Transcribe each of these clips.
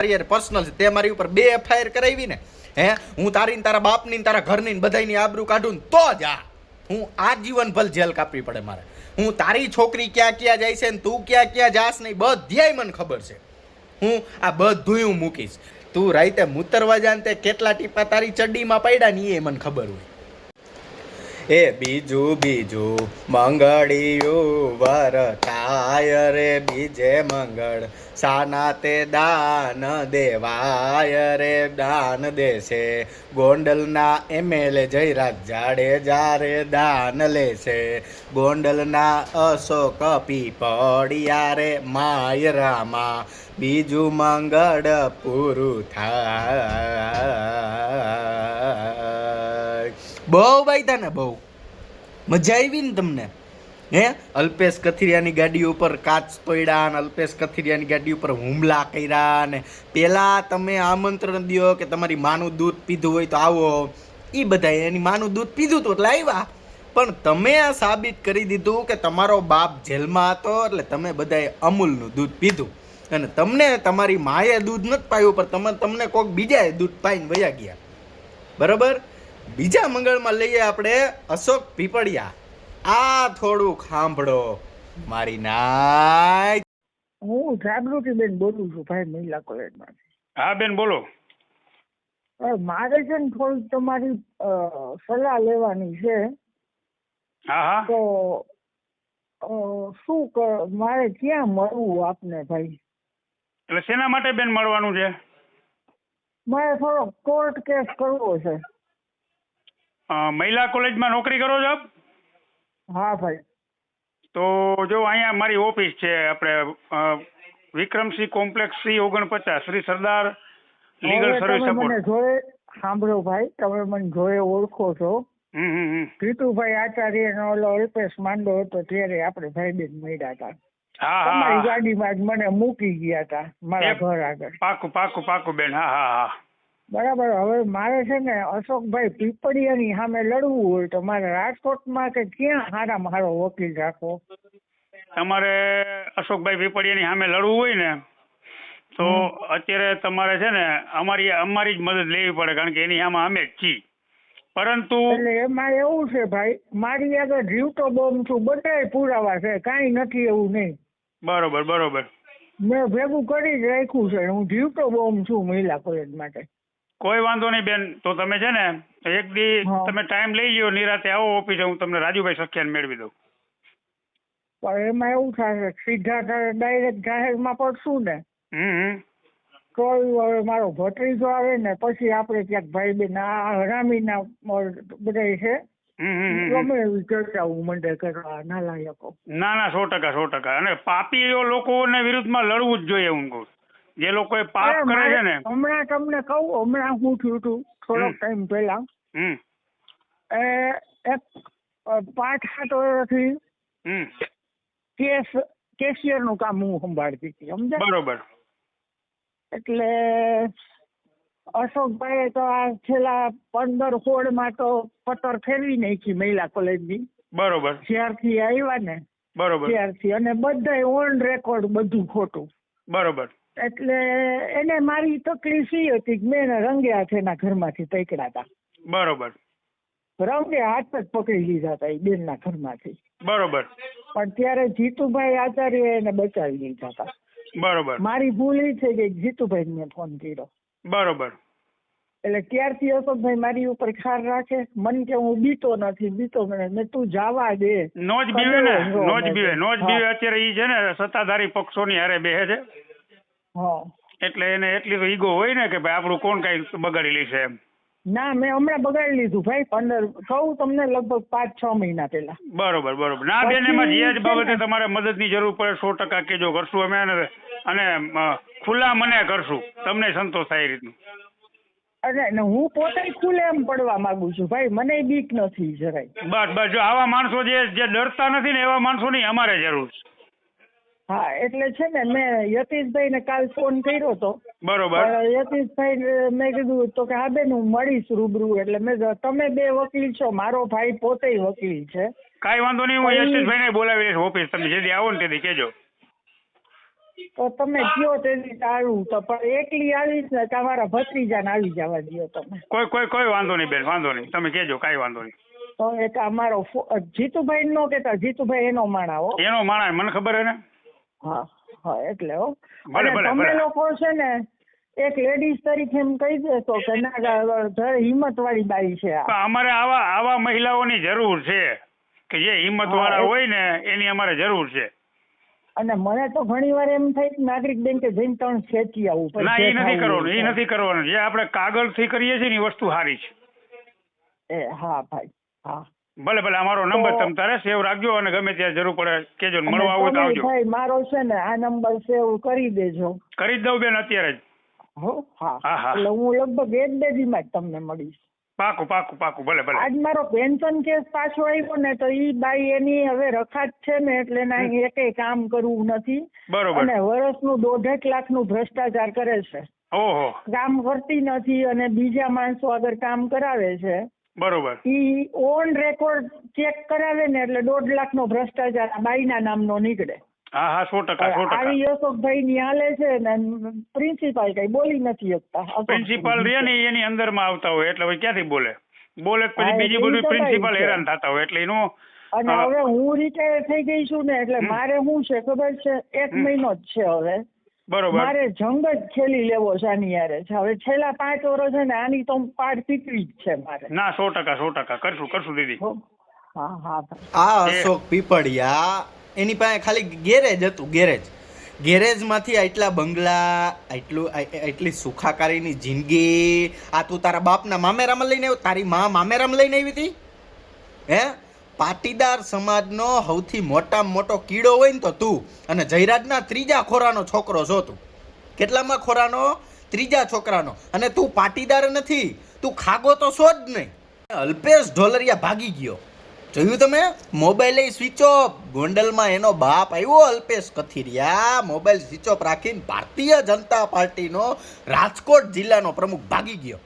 તારી પર્સનલ છે. તે મારી ઉપર બે એફઆઈઆર કરાવી ને, હે? હું તારી ને તારા બાપની ને તારા ઘરની ને બધાની આબરૂ કાઢું તો જ આ. હું આ જીવન ભલ જેલ કાપવી પડે મારે. હું તારી છોકરી ક્યાં ક્યાં જાય છે ને તું ક્યાં ક્યાં જાસ નહીં બધ્યાય મને ખબર છે. હું આ બધું હું મૂકીશ. તું રાઈતે મૂતરવા જાન તે કેટલા ટીપા તારી ચડ્ડીમાં પડ્યા ને એ મને ખબર હોય. એ બીજું બીજું મંગળિયું વરતાય રે બીજે મંગળ. સાના તે દાન દેવાય રે, દાન દેશે. ગોંડલના એમએલએ જયરાજ જાડેજા રે દાન લેશે. ગોંડલના અશોક પીપળિયા રે માયરામાં બીજું મંગળ પૂરું થાય. બહુ બાયતા ને, બહુ. મજા આવી ને તમને? હે? અલ્પેશ કથિરિયાની ગાડી ઉપર કાચ તોડ્યા અને અલ્પેશ કથિરિયાની ગાડી ઉપર હુમલા કર્યા ને. પહેલાં તમે આમંત્રણ દ્યો કે તમારી માનું દૂધ પીધું હોય તો આવો. એ બધા એની માનું દૂધ પીધું હતું એટલે આવ્યા પણ તમે આ સાબિત કરી દીધું કે તમારો બાપ જેલમાં હતો એટલે તમે બધાએ અમૂલનું દૂધ પીધું. અને તમને તમારી માએ દૂધ નથી પાયું, પણ તમે, તમને કોઈક બીજાએ દૂધ પાઈને વયા ગયા. બરાબર? બીજા મંગળમાં લઈએ આપણે અશોક પીપળિયા. આ થોડુંક સાંભળો મારી નાય. હું જાગૃતિ બેન બોલું છું ભાઈ મહિલા કોલેજમાં હા બેન બોલો. મારે છે ને થોડીક તમારી સલાહ લેવાની છે. હા હા. તો શું મારે ક્યાં મળવું આપને ભાઈ? એટલે શેના માટે બેન મળવાનું છે? મારે થોડો કોર્ટ કેસ કરવો છે. મહિલા કોલેજમાં નોકરી કરો છો આપ? હા ભાઈ. તો જો અહીંયા મારી ઓફિસ છે આપણે વિક્રમસિંહ કોમ્પ્લેક્સ સી ઓગણપચાસ Shri Sardar legal service support. જોડે સાંભળો ભાઈ તમે મને જોયે ઓળખો છો. જીતુભાઈ આચાર્ય નો ઓલો અલ્પેશ માંડો હતો ત્યારે આપણે ભાઈ બેન મળ્યા હતા. તમારી ગાડીમાં જ મને મૂકી ગયા હતા મારા ઘર આગળ. પાકું પાકું પાકું બેન હા હા હા. બરાબર. હવે મારે છે ને અશોકભાઈ પીપળિયાની સામે લડવું હોય તો મારે રાજકોટમાં કે ક્યાં સારામાં સારો વકીલ રાખવો? તમારે અશોકભાઈ પીપળિયાની સામે લડવું હોય ને તો અત્યારે તમારે છે ને અમારી અમારી જ મદદ લેવી પડે કારણ કે એની સામે અમે જ છીએ. પરંતુ એટલે એમાં એવું છે ભાઈ મારી આગળ જીવતો બોમ્બ છું બધાય પુરાવા છે કાંઈ નથી એવું નહીં. બરોબર બરોબર. મેં ભેગું કરી જ રાખ્યું છે હું જીવતો બોમ્બ છું મહિલા કોલેજ માટે. કોઈ વાંધો નહીં બેન તો તમે છે ને એક દી તમે ટાઈમ લઈ લ્યો નિરાતે આવો ઓફિસે હું તમને રાજુભાઈ સખ્યાને મેળવી દઉં. પણ એમાં એવું થશે સીધા ડાયરેક્ટ જાહેરમાં પડશું ને હમ તો હવે મારો ભત્રીજો આવે ને પછી આપણે ક્યાંક ભાઈ બેન આ હરામીના બધા છે. ગમે એવી ચર્ચાઓ મંડે કરવા નાલાયકો. ના ના સો ટકા સો ટકા. અને પાપીઓ લોકોને વિરુદ્ધમાં લડવું જ જોઈએ હું કહું જે લોકોએ પાપ કરે છે ને હમણાં તમને કહું હમણાં હું થયું હતું થોડોક ટાઈમ પહેલા. એ એક પાંચ સાત વર્ષથી કેસ કેશિયરનું કામ હું સંભાળતી હતી સમજાય? બરોબર. એટલે અશોકભાઈ તો આ છેલ્લા પંદર સોળમાં તો પતર ફેરવી નાખી મહિલા કોલેજની. બરોબર. જ્યારથી આવ્યા ને બરોબર. ત્યારથી. અને બધાય ઓન રેકોર્ડ બધું ખોટું. બરોબર. એટલે એને મારી તકલીફ એ હતી મેં એને રંગે હાથ એના ઘરમાંથી પકડ્યા હતા બરોબર. રંગે હાથ જ પકડી લીધા હતા એ બેનના ઘરમાંથી. બરોબર. પણ ત્યારે જીતુભાઈ આચાર્ય એને બચાવી લીધા હતા બરોબર. મારી ભૂલ એ છે કે જીતુભાઈ મેં ફોન કર્યો. બરોબર. એટલે ત્યારથી અશોકભાઈ મારી ઉપર ખાર રાખે. મન કે હું બીતો નથી બીતો મને મેં તું જવા દે. નો જ બીવે ને નો જ બીવે નો જ બીવે અત્યારે ઈ છે ને સત્તાધારી પક્ષોની હારે બેહે છે. એટલે એને એટલી તો ઈગો હોય ને કે ભાઈ આપણું કોણ કઈ બગાડી લેશે એમ. ના મેં હમણાં બગાડી લીધું ભાઈ પંદર કહું તમને લગભગ પાંચ છ મહિના પહેલા. બરોબર બરોબર. ના બેન એમાં જે જ બાબતે તમારે મદદની જરૂર પડે સો ટકા કેજો કરશું અમે અને અને ખુલ્લા મને કરશું. તમને સંતોષ થાય એ રીતનું. અને હું પોતે ખુલ્લે એમ પડવા માંગુ છું ભાઈ મને બીક નથી જરાય. બસ બસ જો આવા માણસો જે જે ડરતા નથી ને એવા માણસો ની અમારે જરૂર છે. હા એટલે છે ને મેં યતીશભાઈ ને કાલ ફોન કર્યો હતો બરોબર. યતીશભાઈ મેં કીધું તો કે હા બેન હું મળીશ રૂબરૂ. એટલે મેં તમે બે વકીલ છો મારો ભાઈ પોતે વકીલ છે. કાંઈ વાંધો નહીં હું યતીશભાઈ ને બોલાવી લઈશ ઓફિસ તમે જેથી આવો ને તેથી કહેજો. તો તમે કયો તેથી સારું તો પણ એકલી આવીશ ને તમારા ભત્રીજાને આવી જવા દો તમે. કોઈ કોઈ કોઈ વાંધો નહીં બેન વાંધો નહીં. તમે કહેજો કાંઈ વાંધો નહીં. તો એક અમારો જીતુભાઈ નો કેતા જીતુભાઈ એનો માણા હો એનો માણા મને ખબર હે ને? હા હા એટલે હો. તમે લોકો છે ને એક લેડીઝ તરીકે એમ કહી દેશો કે ના હિંમત વાળી બાઈ છે અમારે આવા આવા મહિલાઓની જરૂર છે કે જે હિંમત વાળા હોય ને એની અમારે જરૂર છે. અને મને તો ઘણી વાર એમ થાય કે નાગરિક બેંકે જઈને ત્રણ ખેંચી આવું ના એ નથી કરવાનું એ નથી કરવાનું. જે આપણે કાગળથી કરીએ છીએ ને એ વસ્તુ સારી છે. એ હા ભાઈ હા. ભલે ભલે અમારો નંબર તમે તારે સેવ રાખજો અને ગમે ત્યાં જરૂર પડે કેજો મળવા આવું તો આવજો. ભાઈ મારો છે ને આ નંબર સેવ કરી દેજો. કરી જ દઉં બેન અત્યારે જ. હો હા. હા, હા. એટલે હું લગભગ એક બે દીમાં જ તમને મળીશ. પાકું પાકું પાકું ભલે ભલે. આજ મારો પેન્શન કેસ પાછો આવ્યો ને તો ઈ બાઈ એની હવે રખાત છે ને એટલે ના એકે કામ કરવું નથી. બરોબર. અને વર્ષનું દોઢેક લાખનું ભ્રષ્ટાચાર કરે છે. ઓહો. કામ કરતી નથી અને બીજા માણસો આગળ કામ કરાવે છે. બરોબર. ઈ ઓન રેકોર્ડ ચેક કરાવે ને એટલે દોઢ લાખ નો ભ્રષ્ટાચાર આ બાઈના નામનો નીકળે. હા હા સો ટકા સો ટકા. આવી અશોકભાઈ ની છે ને પ્રિન્સિપાલ કઈ બોલી નથી શકતા. પ્રિન્સિપાલ રે ને એની અંદરમાં આવતા હોય એટલે હવે ક્યાંથી બોલે? બોલે પછી બીજી બધું પ્રિન્સિપાલ હેરાન થતા હોય એટલે એનું અને હવે હું રિટાયર થઈ ગઈ છું ને એટલે મારે શું છે ખબર છે? એક મહિનો જ છે હવે. બરોબર. મારે જંગ જ છેલી લેવો છે આની યારે છે. હવે છેલ્લા પાંચ વર્ષ છે ને આની તો પાડ પીકવી જ છે મારે. ના સો ટકા સો ટકા. કરશું કરશું દીદી. હા. હા આ અશોક પીપળિયા એની પાસે ખાલી ગેરેજ હતું ગેરેજ. ગેરેજમાંથી આટલા બંગલા આટલું આટલી સુખાકારીની જિંદગી. આ તું તારા બાપના મામેરામાં લઈને આવ્યો તારી મા મામેરામાં લઈને આવી હતી? હે? પાટીદાર સમાજનો સૌથી મોટામાં મોટો કીડો હોય ને તો તું અને જયરાજના ત્રીજા ખોરાનો છોકરો છો તું. કેટલામાં ખોરાનો? ત્રીજા છોકરાનો. અને તું પાટીદાર નથી. તું ખાગો તો છો જ નહીં. અલ્પેશ ઢોલરિયા ભાગી ગયો. જોયું તમે? મોબાઈલ સ્વિચ ઓફ ગોંડલમાં એનો બાપ આવ્યો Alpesh Kathiriya. Mobile switch off રાખીને ભારતીય જનતા પાર્ટીનો રાજકોટ જિલ્લાનો પ્રમુખ ભાગી ગયો.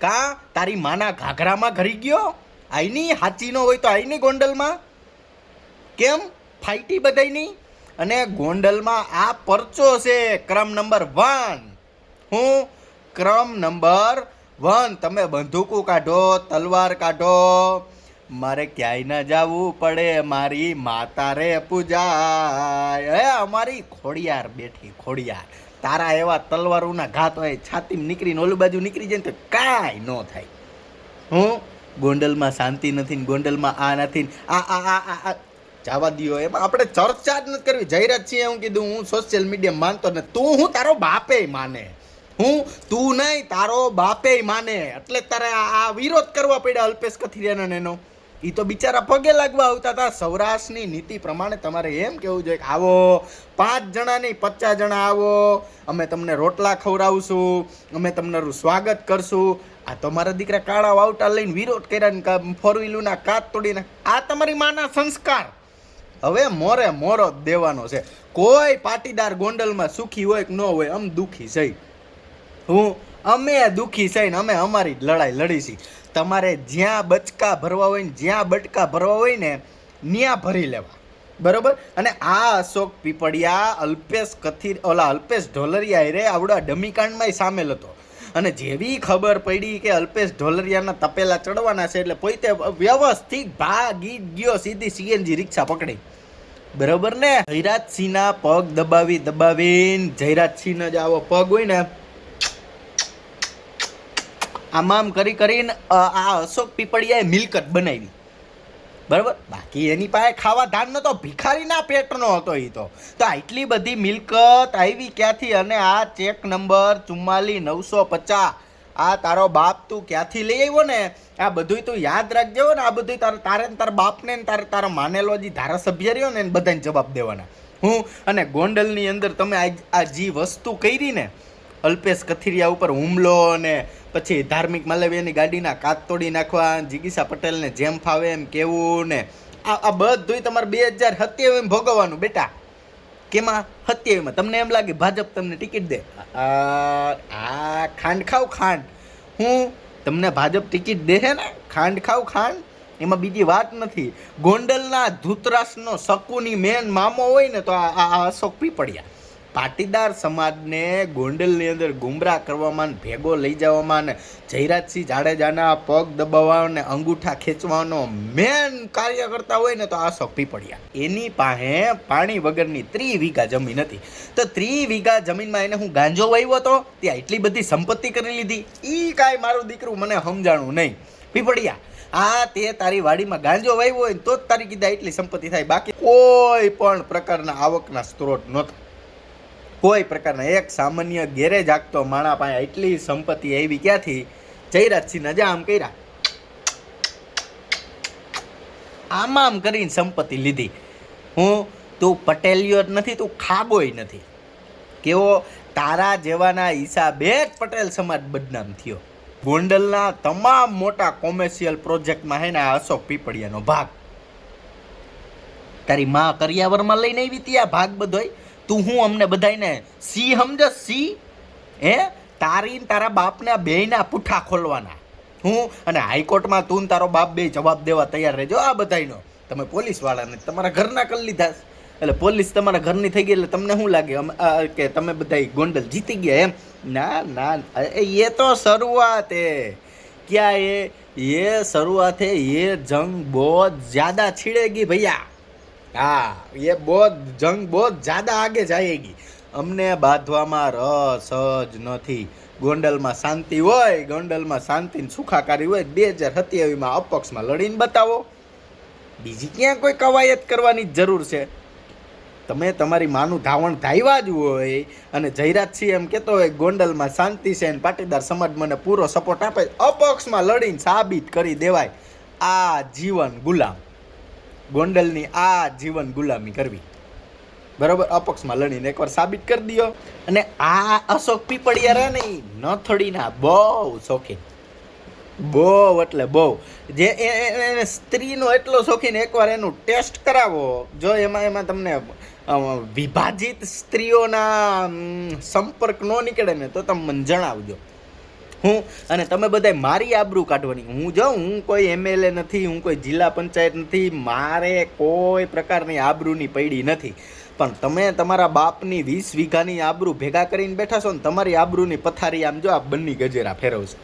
કા? તારી માના ઘાઘરામાં ઘરી ગયો? આઈની હાચીનો હોય તો આઈની ગોંડલમાં? કેમ? ફાઈટી બધાયની? અને ગોંડલમાં આ પરચો છે ક્રમ નંબર વન. હું ક્રમ નંબર વન. તમે બંદૂકો કાઢો, તલવાર કાઢો. મારે ક્યાંય ન જવું પડે, મારી માતા રે પૂજાય. હે, અમારી ખોડિયાર બેઠી, ખોડિયાર. તારા એવા તલવારોના ઘાત હોય, છાતીમાં નીકળીને ઓલી બાજુ નીકળી જાય તો કાંઈ ન થાય. હું ગોંડલમાં શાંતિ નથી ને ગોંડલમાં આ નથી આ આ આ આ જવા દ્યો, એમાં આપણે ચર્ચા જ નથી કરવી. જાહેરાત છીએ હું કીધું, હું સોશિયલ મીડિયા માનતો ને તું હું તારો બાપે માને. હું, તું નહીં, તારો બાપે માને. એટલે તારે આ વિરોધ કરવા પડ્યા અલ્પેશ કથિરિયાના એનો. એ તો બિચારા પગે લાગવા આવતા હતા. સૌરાષ્ટ્રની નીતિ પ્રમાણે તમારે એમ કેવું જોઈએ કે, આવો, પાંચ જણા નહીં, પચાસ જણા આવો. અમે તમને રોટલા ખવડાવશું. અમે તમારું સ્વાગત કરશું. આ તો મારા દીકરા કાળા વાવટા લઈને વિરોધ કર્યા ને ફોર વ્હીલરના કાચ તોડીને. આ તમારી માના સંસ્કાર. હવે મોરે મોરો જ દેવાનો છે. કોઈ પાટીદાર ગોંડલમાં સુખી હોય કે ન હોય, આમ દુઃખી છે. હું, અમે દુઃખી છે ને અમે અમારી લડાઈ લડાઈ લડીશી તમારે જ્યાં બચકા ભરવા હોય ને જ્યાં બટકા ભરવા હોય ને, ન્યા ભરી લેવા. બરોબર? અને આ અશોક પીપળિયા, અલ્પેશ કથિર, ઓલા અલ્પેશ ઢોલરિયા રે આવડા ડમીકાંડમાં સામેલ હતો. અને જેવી ખબર પડી કે અલ્પેશ ઢોલરિયાના તપેલા ચડવાના છે એટલે પોતે વ્યવસ્થિત ભાગી ગયો, સીધી સીએનજી રિક્ષા પકડી. બરોબર ને? જયરાજસિંહના પગ દબાવી દબાવીને જયરાજસિંહનો જ આવો પગ હોય ને. આમ આમ કરી કરીને આ અશોક પીપળિયાએ મિલકત બનાવી. બરાબર? બાકી એની પાસે ખાવા ધાન નતો ભિખારીના પેટનો હતો એ તો. તો આટલી બધી મિલકત આવી ક્યાંથી? અને આ ચેક નંબર ચુમ્માલી નવસો પચાસ. આ તારો બાપ તું ક્યાંથી લઈ આવ્યો ને? આ બધુંય તું યાદ રાખજો ને, આ બધું તારે તારે તારા બાપને ને તારે, તારા માનેલો જે ધારાસભ્ય રહ્યો ને, એને બધાને જવાબ દેવાના. હું અને ગોંડલની અંદર તમે આ જે વસ્તુ કરી ને, અલ્પેશ કથિરિયા ઉપર હુમલો ને પછી ધાર્મિક માલવ્યની ગાડીના કાચ તોડી નાખવા, જિગીસા પટેલને જેમ ફાવે એમ કેવું ને? આ આ બધુંય તમારે બે હજાર સત્યાવીસ ભોગવવાનું બેટા. કેમાં? સત્યાવીસમાં તમને એમ લાગે ભાજપ તમને ટિકિટ દે? આ ખાંડ ખાવ ખાંડ. હું તમને ભાજપ ટિકિટ દે ને? ખાંડ ખાવ ખાંડ. એમાં બીજી વાત નથી. ગોંડલના ધૂતરાસનો શકુની મેન મામો હોય ને તો આ અશોક પીપળિયા. પાટીદાર સમાજને ગોંડલની અંદર ગુમરાહ કરવામાં ભેગો લઈ જવામાં અને જયરાજસિંહ જાડેજાના પગ દબાવવા અને અંગૂઠા ખેંચવાનો મેન કાર્ય કરતા હોય ને તો આ સોંપી પડ્યા એની પાસે પાણી વગરની ત્રી વીઘા જમીન હતી. તો ત્રી વીઘા જમીનમાં એને હું ગાંજો વાવ્યો હતો ત્યાં એટલી બધી સંપત્તિ કરી લીધી. એ કાંઈ મારું દીકરું મને સમજાણું નહીં. પીપળિયા, આ તે તારી વાડીમાં ગાંજો વાવ્યો હોય તો જ તારી કીધા એટલી સંપત્તિ થાય. બાકી કોઈ પણ પ્રકારના આવકના સ્ત્રોત નહોતા. કોઈ પ્રકારના એક સામાન્ય ગેરેજ આગતો માણા પાસે એટલી સંપત્તિ આવી ક્યાંથી? જયરાજસિંહ નજા આમ કર્યા. આમ આમ કરીને સંપત્તિ લીધી. હું, તું પટેલિયો જ નથી, તું ખાબોય નથી. કેવો તારા જેવાના હિસાબે જ પટેલ સમાજ બદનામ થયો. ગોંડલના તમામ મોટા કોમર્શિયલ પ્રોજેક્ટમાં હે ને આ અશોક પીપળિયાનો ભાગ. તારી મા કરિયાવરમાં લઈને આવી ત્યાં ભાગ બધોય? તું હું અમને બધાને સી સમજે? સી? હે? તારી તારા બાપના બેયના પુઠ્ઠા ખોલવાના. હું અને હાઈકોર્ટમાં તું તારો બાપ બે જવાબ દેવા તૈયાર રહેજો. આ બધાનો તમે પોલીસવાળાને તમારા ઘરના કરી લીધા એટલે પોલીસ તમારા ઘરની થઈ ગઈ એટલે તમને શું લાગે? કે તમે બધા ગોંડલ જીતી ગયા એમ? ના ના એ તો શરૂઆત હે. ક્યાં એ એ શરૂઆત એ જંગ બહુ જ્યાદા છીડેગી ભૈયા. હા, એ બહુ જંગ બહુ જ્યાદા આગે જાયેગી. અમને બાંધવામાં રસ જ નથી. ગોંડલમાં શાંતિ હોય, ગોંડલમાં શાંતિને સુખાકારી હોય, બે હજાર સત્યાવીસમાં અપક્ષમાં લડીને બતાવો. બીજી ક્યાં કોઈ કવાયત કરવાની જરૂર છે? તમે તમારી માનું ધાવણ ધાવ્યા જ હોય અને જયરાજસિંહ એમ કહેતો હોય, ગોંડલમાં શાંતિ છે એને પાટીદાર સમાજ મને પૂરો સપોર્ટ આપે અપક્ષમાં લડીને સાબિત કરી દેવાય. આ જીવન ગુલામ. ગોંડલની આ જીવન ગુલામી કરવી. બરોબર? અપક્ષમાં લડીને એકવાર સાબિત કરી દો અને આ અશોક પીપળિયા રહે ને ઈ નથડીના બહુ શોખીન. બહુ એટલે બહુ. જે એને સ્ત્રીનો એટલો શોખીન, એકવાર એનું ટેસ્ટ કરાવો. જો એમાં એમાં તમને વિભાજિત સ્ત્રીઓના સંપર્ક ન નીકળે ને તો તમે મને જણાવજો. હું અને તમે બધાય મારી આબરૂ કાઢવાની. હું જાઉં, હું કોઈ એમએલએ નથી, હું કોઈ જિલ્લા પંચાયત નથી, મારે કોઈ પ્રકારની આબરૂની પૈડી નથી. પણ તમે તમારા બાપની વીસ વીઘાની આબરૂ ભેગા કરીને બેઠા છો ને તમારી આબરૂની પથારી આમ જો આ બંની ગજેરા ફેરવશે.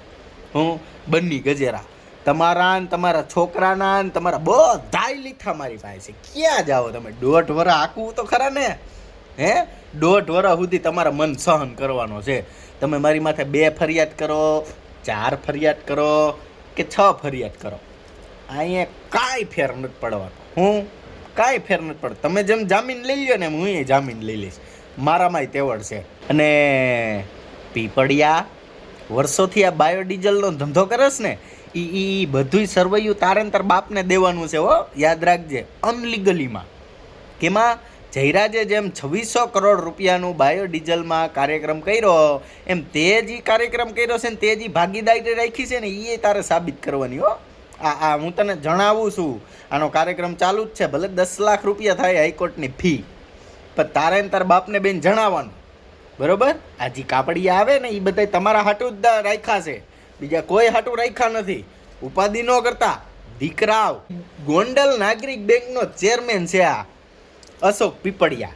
હું બંની ગજેરા. તમારા ને તમારા છોકરાના ને તમારા બધાય લીથા મારી પાસે ક્યાં જાઓ તમે? દોઢ વરા આકવું તો ખરા ને? હે? દોઢ વરા સુધી તમારા મન સહન કરવાનો છે. તમે મારી માથે બે ફરિયાદ કરો, ચાર ફરિયાદ કરો કે છ ફરિયાદ કરો. અહીંયા કાંઈ ફેર નથી પડવાનો. હું કાંઈ ફેર નથી પડતો. તમે જેમ જામીન લઈ લ્યો ને હું એ જામીન લઈ લઈશ. મારામાંય તેવડ છે. અને પીપળિયા, વર્ષોથી આ બાયોડીઝલનો ધંધો કરસ ને એ એ બધુંય સરવૈયું તાર બાપને દેવાનું છે, હો. યાદ રાખજે, અનલીગલીમાં. કેમાં? જયરાજે જેમ છવ્વીસો કરોડ રૂપિયાનું બાયોડીઝલમાં કાર્યક્રમ કર્યો, એમ તે જે કાર્યક્રમ કર્યો છે ને તે જે ભાગીદારી રાખી છે ને એ તારે સાબિત કરવાની, હો. આ આ હું તને જણાવું છું, આનો કાર્યક્રમ ચાલુ જ છે, ભલે દસ લાખ રૂપિયા થાય હાઈકોર્ટની ફી, પણ તારે ને તારા બાપને બેન જણાવવાનું, બરોબર? આ જે કાપડી આવે ને એ બધા તમારા હાટું જ રાખ્યા છે, બીજા કોઈ હાટું રાખ્યા નથી. ઉપાધિ ન કરતા દીકરાવ ગોંડલ નાગરિક બેંકનો ચેરમેન છે આ. અશોક પીપળિયા.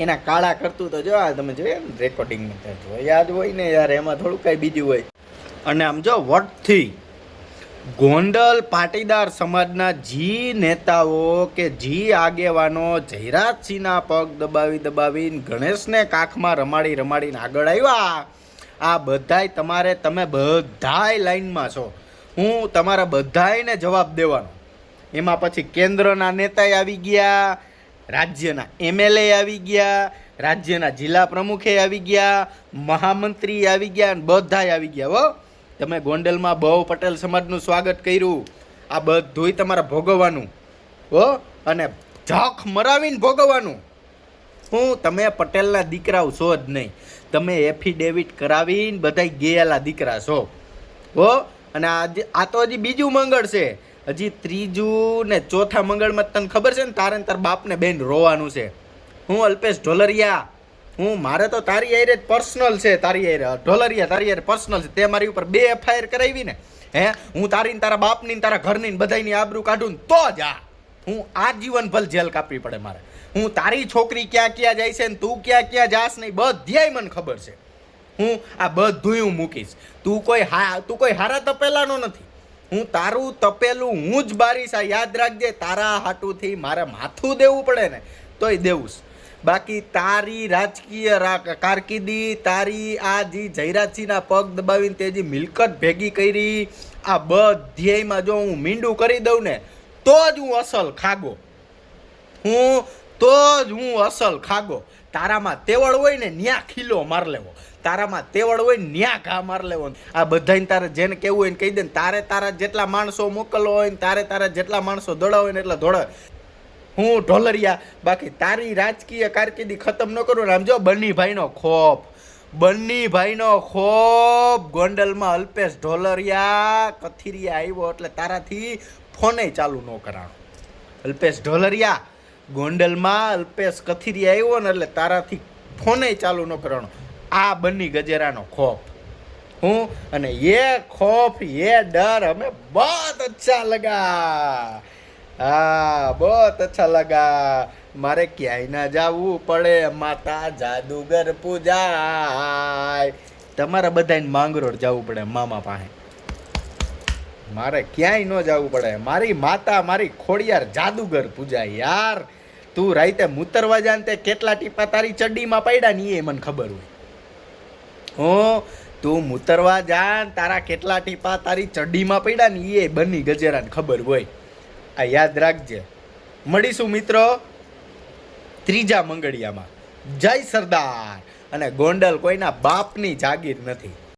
એના કાળા કરતું તો જો, આ તમે જોયા ને રેકોર્ડિંગમાં જો, યાદ હોય ને યાર, એમાં થોડું કાંઈ બીજું હોય. અને આમ જો વટથી ગોંડલ પાટીદાર સમાજના જી નેતાઓ કે જી આગેવાનો જયરાજસિંહના પગ દબાવી દબાવીને ગણેશને કાખમાં રમાડી રમાડીને આગળ આવ્યા. આ બધાય તમારે, તમે બધાય લાઈનમાં છો. હું તમારા બધાયને જવાબ દેવાનો. એમાં પછી કેન્દ્રના નેતાએ આવી ગયા, રાજ્યના એમએલએ આવી ગયા, રાજ્યના જિલ્લા પ્રમુખે આવી ગયા, મહામંત્રી આવી ગયા અને બધાય આવી ગયા હો. તમે ગોંડલમાં બહુ પટેલ સમાજનું સ્વાગત કર્યું. આ બધુંય તમારે ભોગવવાનું. હો, અને ઝાખ મરાવીને ભોગવવાનું. હું, તમે પટેલના દીકરાઓ છો જ નહીં. તમે એફિડેવિટ કરાવીને બધાય ગયેલા દીકરા છો. હો, અને આજે આ તો હજી બીજું મંગળ છે. હજી ત્રીજું ને ચોથા મંગળમાં તને ખબર છે ને, તારે તાર બાપને બેન રોવાનું છે. હું અલ્પેશ ઢોલરિયા. હું, મારે તો તારી આયરે પર્સનલ છે, તારી હારે. ઢોલરિયા, તારી હારે પર્સનલ છે. તે મારી ઉપર બે એફઆઈઆર કરાવી ને. હે? હું તારી તારા બાપની તારા ઘરની ને બધાયની આબરૂ કાઢું તો જ આ. હું આજીવન ભલ જેલ કાપવી પડે મારે. હું તારી છોકરી ક્યાં ક્યાં જાય છે ને તું ક્યાં ક્યાં જાસ નહીં બધ્યાય મને ખબર છે. હું આ બધું હું મૂકીશ. તું કોઈ હા, તું કોઈ હારા તપેલાનો નથી. હું તારું તપેલું હું જ બારીશ, આ યાદ રાખજે, તારા હાટુથી મારે માથું દેવું પડે ને, તોય દેવું બાકી તારી રાજકીય કારકિર્દી, તારી આ જે જયરાજસિંહના પગ દબાવીને તે જે મિલકત ભેગી કરી, આ બધ્યેયમાં જો હું મીંડું કરી દઉં ને, તો જ હું અસલ ખાગો. હું તો જ હું અસલ ખાગો. તારામાં તેવડ હોય ને, ન્યા ખીલો માર લેવો. તારામાં તેવડ હોય ન્યા ઘા માર લેવાનું. આ બધાને તારે જેને કેવું હોય ને કહી દે ને તારે તારા જેટલા માણસો મોકલો હોય ને તારે તારા જેટલા માણસો દોડા હોય ને એટલા દોડા હું ઢોલરિયા. બાકી તારી રાજકીય કારકિર્દી ખતમ ન કરું ને આમ જો ખોપ ખોફ. બન્નીભાઈનો ખોફ. ગોંડલમાં અલ્પેશ ઢોલરિયા કથિરિયા આવ્યો એટલે તારાથી ફોને ચાલુ ન કરાણો. અલ્પેશ ઢોલરિયા, ગોંડલમાં અલ્પેશ કથિરિયા આવ્યો ને એટલે તારાથી ફોને ચાલુ ન કરવાનો આ બની ગજેરાનો ખોફ. હું અને એ ખોફ, એ ડર અમે બહુ અચ્છા લગા. હા બહુ અચ્છા લગા. મારે ક્યાંય ના જવું પડે, માતા જાદુગર પૂજાય. તમારે બધાને માંગરોળ જવું પડે મામા પાસે. મારે ક્યાંય ન જવું પડે. મારી માતા, મારી ખોડિયાર જાદુગર પૂજા યાર. તું રાઈતે મૂતરવા જાન તે કેટલા ટીપા તારી ચડ્ડીમાં પડ્યા ને એ મને ખબર હોય. હું? તું મૂતરવા જાન તારા કેટલા ટીપા તારી ચડ્ડીમાં પડ્યા ને એ બની ગજેરાને ખબર હોય. આ યાદ રાખજે. મળીશું મિત્રો ત્રીજા મંગળિયામાં. જય સરદાર. અને ગોંડલ કોઈના બાપની જાગીર નથી.